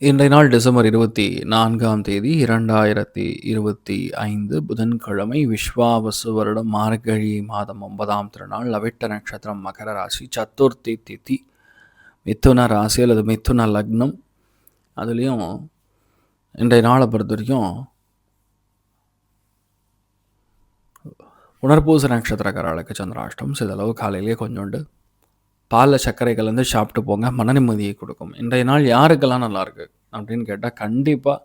இன்றைய நாள் டிசம்பர் இருபத்தி நான்காம் தேதி இரண்டாயிரத்தி இருபத்தி ஐந்து புதன்கிழமை விஸ்வாவசு வருடம் மார்கழி மாதம் ஒன்பதாம் திருநாள் லவிட்ட நட்சத்திரம் மகர ராசி சதுர்த்தி திதி மிதுன ராசி அல்லது மிதுன லக்னம். அதுலேயும் இன்றைய நாளை பொறுத்த வரைக்கும் புனர்பூச நட்சத்திரக்காரர்களுக்கு சந்திராஷ்டம் சிதளவு காலையிலேயே கொஞ்சோண்டு பாலில் சர்க்கரை கலந்து சாப்பிட்டு போங்க மன நிம்மதியை கொடுக்கும். இன்றைய நாள் யாருக்கெல்லாம் நல்லாயிருக்கு அப்படின்னு கேட்டால் கண்டிப்பாக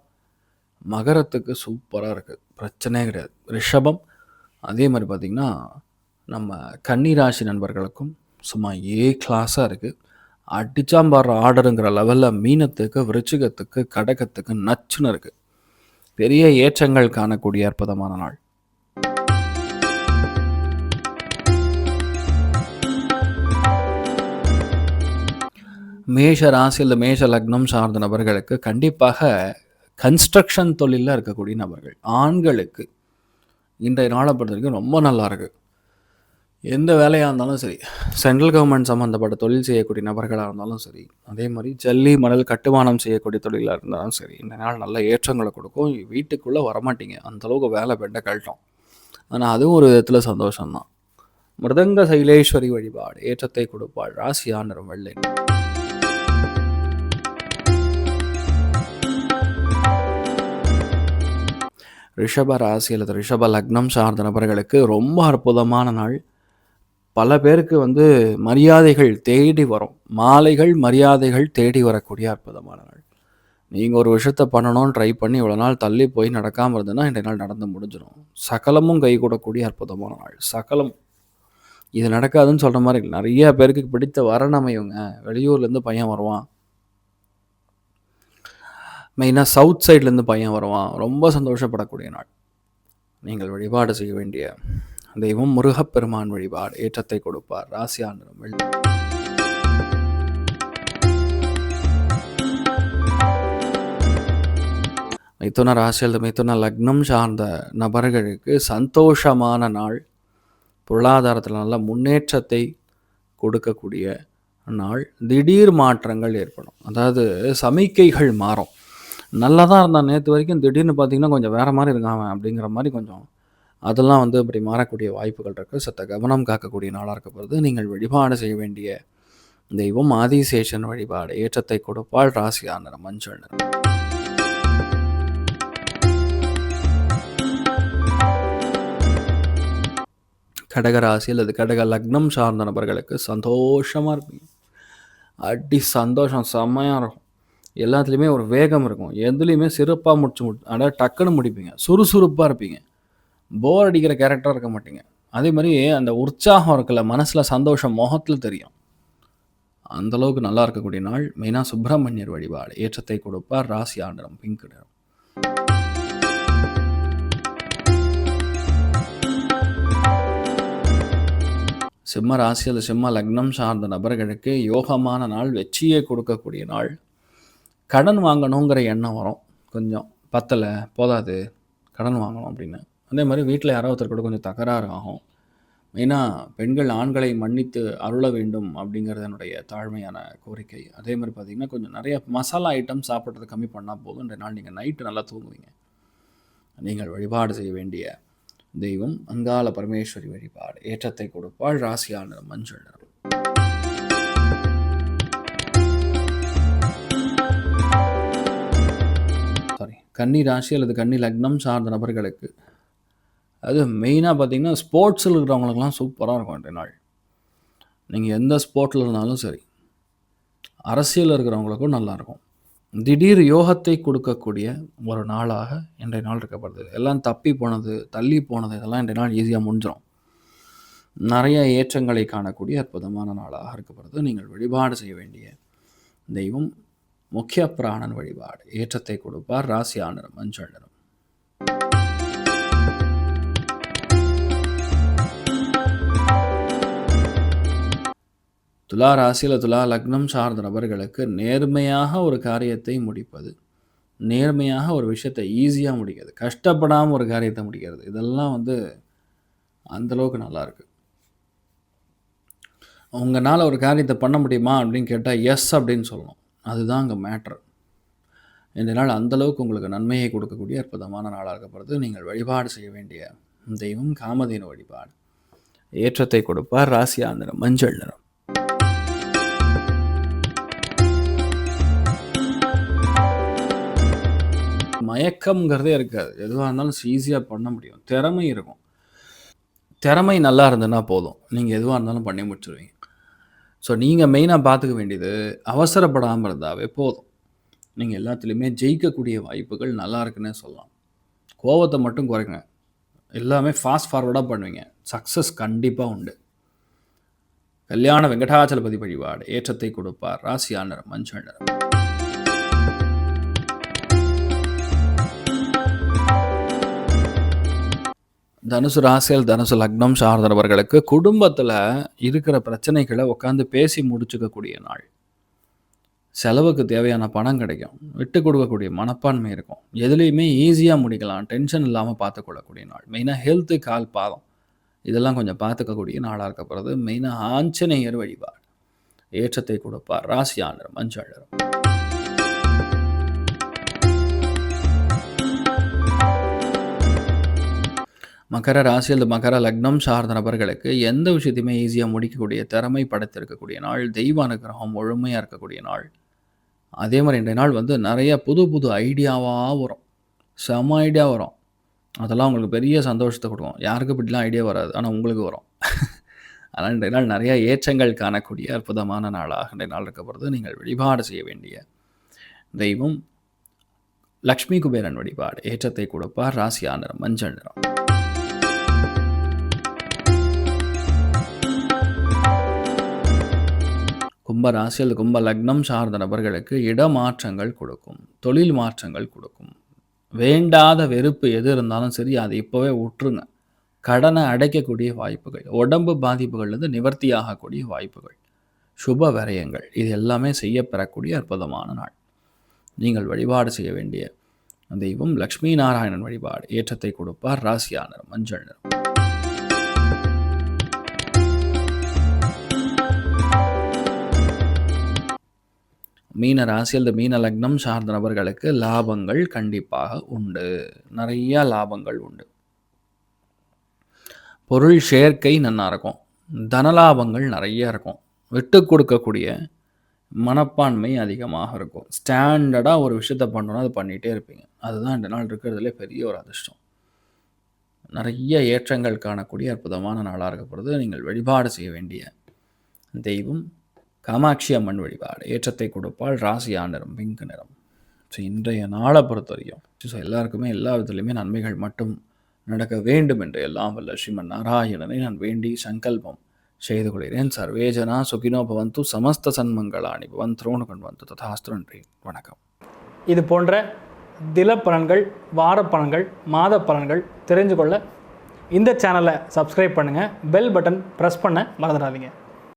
மகரத்துக்கு சூப்பராக இருக்குது பிரச்சனையே கிடையாது. ரிஷபம் அதே மாதிரி பார்த்திங்கன்னா நம்ம கன்னிராசி நண்பர்களுக்கும் சும்மா ஏ கிளாஸாக இருக்குது அடிச்சாம்பார் ஆர்டருங்கிற லெவலில் மீனத்துக்கு விருச்சிகத்துக்கு கடகத்துக்கு நச்சுன்னு இருக்குது பெரிய ஏற்றங்கள் காணக்கூடிய அற்புதமான நாள். மேஷ ராசி இல்லை மேஷ லக்னம் சார்ந்த நபர்களுக்கு கண்டிப்பாக கன்ஸ்ட்ரக்ஷன் தொழிலில் இருக்கக்கூடிய நபர்கள் ஆண்களுக்கு. இன்றைய நாளை பொறுத்த வரைக்கும் ரொம்ப நல்லா இருக்குது எந்த வேலையாக இருந்தாலும் சரி சென்ட்ரல் கவர்மெண்ட் சம்மந்தப்பட்ட தொழில் செய்யக்கூடிய நபர்களாக இருந்தாலும் சரி அதே மாதிரி ஜல்லி மணல் கட்டுமானம் செய்யக்கூடிய தொழிலாக இருந்தாலும் சரி இந்த நாள் நல்ல ஏற்றங்களை கொடுக்கும். வீட்டுக்குள்ளே வரமாட்டீங்க. அந்தளவுக்கு வேலை பெண்ட கழட்டும் ஆனால் அதுவும் ஒரு விதத்தில் சந்தோஷம்தான். மிருதங்க சைலேஸ்வரி வழிபாடு ஏற்றத்தை கொடுப்பாள் ராசியானரும் வெள்ளை. ரிஷப ராசி அல்லது ரிஷப லக்னம் சார்ந்த நபர்களுக்கு ரொம்ப அற்புதமான நாள். பல பேருக்கு வந்து மரியாதைகள் தேடி வரும். மாலைகள் மரியாதைகள் தேடி வரக்கூடிய அற்புதமான நாள். நீங்கள் ஒரு விஷயத்த பண்ணணும்னு ட்ரை பண்ணி இவ்வளோ நாள் தள்ளி போய் நடக்காமல் இருந்ததுன்னா இன்றைய நாள் நடந்து முடிஞ்சிடும். சகலமும் கை கூடக்கூடிய அற்புதமான நாள். சகலம். இது நடக்காதுன்னு சொல்கிற மாதிரி நிறைய பேருக்கு பிடித்த வரன் அமையுங்க வெளியூர்லேருந்து பையன் வருவான். மெயினாக சவுத் சைட்லேருந்து பையன் வருவான். ரொம்ப சந்தோஷப்படக்கூடிய நாள். நீங்கள் வழிபாடு செய்ய வேண்டிய தெய்வம் முருகப்பெருமான் வழிபாடு. ஏற்றத்தை கொடுப்பார். ராசியாண்டனம் வெள்ளி. மிதுன ராசி அல்லது மிதுன லக்னம் சார்ந்த நபர்களுக்கு சந்தோஷமான நாள். பொருளாதாரத்தில் நல்ல முன்னேற்றத்தை கொடுக்கக்கூடிய நாள். திடீர் மாற்றங்கள் ஏற்படும். அதாவது சமிக்கைகள் மாறும். நல்லா தான் இருந்தான். நேற்று வரைக்கும் திடீர்னு பார்த்தீங்கன்னா கொஞ்சம் வேறு மாதிரி இருக்கான் அப்படிங்கிற மாதிரி கொஞ்சம் அதெல்லாம் வந்து இப்படி மாறக்கூடிய வாய்ப்புகள் இருக்குது சத்த கவனம் காக்கக்கூடிய நாளாக இருக்க போகிறது நீங்கள் வழிபாடு செய்ய வேண்டிய தெய்வம் ஆதிசேஷன் வழிபாடு. ஏற்றத்தை கொடுப்பால் ராசியா நிறம் மஞ்சள் நிறம். கடகராசி அல்லது கடக லக்னம் சார்ந்த நபர்களுக்கு சந்தோஷமாக இருப்பீங்க. அடி சந்தோஷம் செம்மையாக இருக்கும். எல்லாத்துலேயுமே ஒரு வேகம் இருக்கும். எதுலேயுமே சிறப்பாக முடிச்சு முடி அதாவது டக்குன்னு முடிப்பீங்க. சுறுசுறுப்பாக இருப்பீங்க. போர் அடிக்கிற கேரக்டராக இருக்க மாட்டீங்க. அதே மாதிரி அந்த உற்சாகம் இருக்குல்ல மனசில் சந்தோஷம் முகத்தில் தெரியும். அந்தளவுக்கு நல்லா இருக்கக்கூடிய நாள். மெயினாக சுப்பிரமணியர் வழிபாடு. ஏற்றத்தை கொடுப்பார். ராசி ஆண்டரம் பிங்க் நிறம். சிம்ம ராசி அல்லது சிம்ம லக்னம் சார்ந்த நபர்களுக்கு யோகமான நாள். வெற்றியை கொடுக்கக்கூடிய நாள். கடன் வாங்கணுங்கிற எண்ணம் வரும். கொஞ்சம் பத்தலை போதாது கடன் வாங்கணும் அப்படின்னு. அதே மாதிரி வீட்டில் யாரோ ஒருத்தர் கூட கொஞ்சம் தகராறு ஆகும். மெயினாக பெண்கள் ஆண்களை மன்னித்து அருள வேண்டும் அப்படிங்கிறது என்னுடைய தாழ்மையான கோரிக்கை. அதே மாதிரி பார்த்திங்கன்னா கொஞ்சம் நிறைய மசாலா ஐட்டம் சாப்பிட்றது கம்மி பண்ணால் போதும். ரெண்டு நாள் நீங்கள் நைட்டு நல்லா தூங்குவீங்க. நீங்கள் வழிபாடு செய்ய வேண்டிய தெய்வம் அங்காள பரமேஸ்வரி வழிபாடு. ஏற்றத்தை கொடுப்பாள் ராசியான மஞ்சள் கன்னி ராசி அல்லது கன்னி லக்னம் சார்ந்த நபர்களுக்கு. அது மெயினாக பார்த்திங்கன்னா ஸ்போர்ட்ஸில் இருக்கிறவங்களுக்குலாம் சூப்பராக இருக்கும் அன்றைய நாள். நீங்கள் எந்த ஸ்போர்ட்டில் இருந்தாலும் சரி அரசியலில் இருக்கிறவங்களுக்கும் நல்லாயிருக்கும் திடீர் யோகத்தை கொடுக்கக்கூடிய ஒரு நாளாக இன்றைய நாள் இருக்கப்படுது. எல்லாம் தப்பி போனது தள்ளி போனது இதெல்லாம் இன்றைய நாள் ஈஸியாக முடிஞ்சிடும் நிறைய ஏற்றங்களை காணக்கூடிய அற்புதமான நாளாக இருக்கப்படுது. நீங்கள் வழிபாடு செய்ய வேண்டிய தெய்வம் முக்கிய பிராணன் வழிபாடு. ஏற்றத்தை கொடுப்பார். ராசி ஆனரம் மஞ்சள் நிறம் துலா ராசியில் துலா லக்னம் சார்ந்த நபர்களுக்கு நேர்மையாக ஒரு காரியத்தை முடிப்பது நேர்மையாக ஒரு விஷயத்தை ஈஸியாக முடிக்கிறது கஷ்டப்படாமல் ஒரு காரியத்தை முடிக்கிறது இதெல்லாம் வந்து அந்தளவுக்கு நல்லாயிருக்கு உங்களால் ஒரு காரியத்தை பண்ண முடியுமா அப்படின்னு கேட்டால் எஸ் அப்படின்னு சொல்லணும். அதுதான் அங்கே மேட்ரு. இந்த நாள் அந்தளவுக்கு உங்களுக்கு நன்மையை கொடுக்கக்கூடிய அற்புதமான நாளாக இருக்கப்படுது நீங்கள் வழிபாடு செய்ய வேண்டிய தெய்வம் காமதேனு வழிபாடு. ஏற்றத்தை கொடுப்பார். ராசியா நிறம் மஞ்சள் நிறம். மயக்கம்ங்கிறதே இருக்காது. எதுவாக இருந்தாலும் ஈஸியாக பண்ண முடியும். திறமை இருக்கும். திறமை நல்லா இருந்ததுன்னா போதும். நீங்கள் எதுவாக இருந்தாலும் பண்ணி முடிச்சிருவீங்க. ஸோ நீங்கள் மெயினாக பார்த்துக்க வேண்டியது அவசரப்படாமல் இருந்தாவே போதும். நீங்கள் எல்லாத்துலேயுமே ஜெயிக்கக்கூடிய வாய்ப்புகள் நல்லா இருக்குன்னே சொல்லலாம். கோவத்தை மட்டும் குறைங்க. எல்லாமே ஃபாஸ்ட் ஃபார்வர்டாக பண்ணுவீங்க. சக்ஸஸ் கண்டிப்பாக உண்டு. கல்யாண வெங்கடாச்சலபதி வழிபாடு ஏற்றத்தை கொடுப்பார். ராசியா மஞ்சள் நிறம். தனுசு ராசியில் தனுசு லக்னம் சார்ந்தவர்களுக்கு குடும்பத்தில் இருக்கிற பிரச்சனைகளை உட்காந்து பேசி முடிச்சுக்கக்கூடிய நாள். செலவுக்கு தேவையான பணம் கிடைக்கும். விட்டு கொடுக்கக்கூடிய மனப்பான்மை இருக்கும். எதுலேயுமே ஈஸியாக முடிக்கலாம். டென்ஷன் இல்லாமல் பார்த்துக்கொள்ளக்கூடிய நாள். மெயினாக ஹெல்த்து கால் பாதம். இதெல்லாம் கொஞ்சம் பார்த்துக்கக்கூடிய நாளாக இருக்க போகிறது மெயினாக ஆஞ்சநேயர் வழிபாடு. ஏற்றத்தை கொடுப்பார். ராசியாளர் மஞ்சள் மகர ராசியில் மகர லக்னம் சார்ந்த நபர்களுக்கு எந்த விஷயத்தையுமே ஈஸியாக முடிக்கக்கூடிய திறமை படைத்திருக்கக்கூடிய நாள் தெய்வ அனுகிரகம் முழுமையாக இருக்கக்கூடிய நாள். அதே மாதிரி இன்றைய நாள் வந்து நிறைய புது புது ஐடியாவாக வரும். செம ஐடியா வரும். அதெல்லாம் உங்களுக்கு பெரிய சந்தோஷத்தை கொடுக்கும். யாருக்கு இப்படிலாம் ஐடியா வராது. ஆனால் உங்களுக்கு வரும். ஆனால் இன்றைய நாள் நிறைய ஏற்றங்கள் காணக்கூடிய அற்புதமான நாளாக இன்றைய நாள் இருக்கப்படுறது நீங்கள் வழிபாடு செய்ய வேண்டிய தெய்வம் லக்ஷ்மி குபேரன் வழிபாடு. ஏற்றத்தை கொடுப்பார். ராசியா நிறம் மஞ்சள் நிறம். கும்ப ராசியில் கும்ப லக்னம் சார்ந்த நபர்களுக்கு இடமாற்றங்கள் கொடுக்கும் தொழில் மாற்றங்கள் கொடுக்கும். வேண்டாத வெறுப்பு எது இருந்தாலும் சரி அதை இப்போவே விட்டுருங்க கடனை அடைக்கக்கூடிய வாய்ப்புகள் உடம்பு பாதிப்புகள்லேருந்து நிவர்த்தியாகக்கூடிய வாய்ப்புகள் சுப விரயங்கள் இது எல்லாமே செய்யப்பெறக்கூடிய அற்புதமான நாள். நீங்கள் வழிபாடு செய்ய வேண்டிய தெய்வம் லக்ஷ்மி நாராயணன் வழிபாடு ஏற்றத்தை கொடுப்பார் ராசியா மஞ்சள் நிறம். மீன ராசியில் மீன லக்னம் சார்ந்த நபர்களுக்கு லாபங்கள் கண்டிப்பாக உண்டு. நிறைய லாபங்கள் உண்டு. பொருள் சேர்க்கை நல்லா இருக்கும். தனலாபங்கள் நிறைய இருக்கும். விட்டு கொடுக்கக்கூடிய மனப்பான்மை அதிகமாக இருக்கும். ஸ்டாண்டர்டாக ஒரு விஷயத்த பண்ணோன்னா அது பண்ணிகிட்டே இருப்பீங்க. அதுதான் இந்த நாள் இருக்கிறதுலே பெரிய ஒரு அதிர்ஷ்டம். நிறைய ஏற்றங்கள் காணக்கூடிய அற்புதமான நாளாக இருக்கப்படுறது நீங்கள் வழிபாடு செய்ய வேண்டிய தெய்வம். காமாட்சி அம்மன் வழிபாடு ஏற்றத்தை கொடுப்பால் ராசியா நிறம் பிங்க் நிறம். ஸோ இன்றைய நாளை பொறுத்தவரையும் ஸோ எல்லாருக்குமே எல்லா விதத்துலையுமே நன்மைகள் மட்டும் நடக்க வேண்டும் என்று எல்லாம் வல்ல ஸ்ரீமன் நாராயணனை நான் வேண்டி சங்கல்பம் செய்து கொள்கிறேன். சர்வேஜனா சுகினோ பவந்து சமஸ்த சன்மங்களாணி பவன் திரோணு கொண்டு வந்து ததாஸ்து நன்றி. வணக்கம். இது போன்ற தில பலன்கள் வார பலன்கள் மாத பலன்கள் தெரிஞ்சு கொள்ள இந்த சேனலை சப்ஸ்கிரைப் பண்ணுங்கள் பெல் பட்டன் ப்ரெஸ் பண்ண மறந்துடாதீங்க.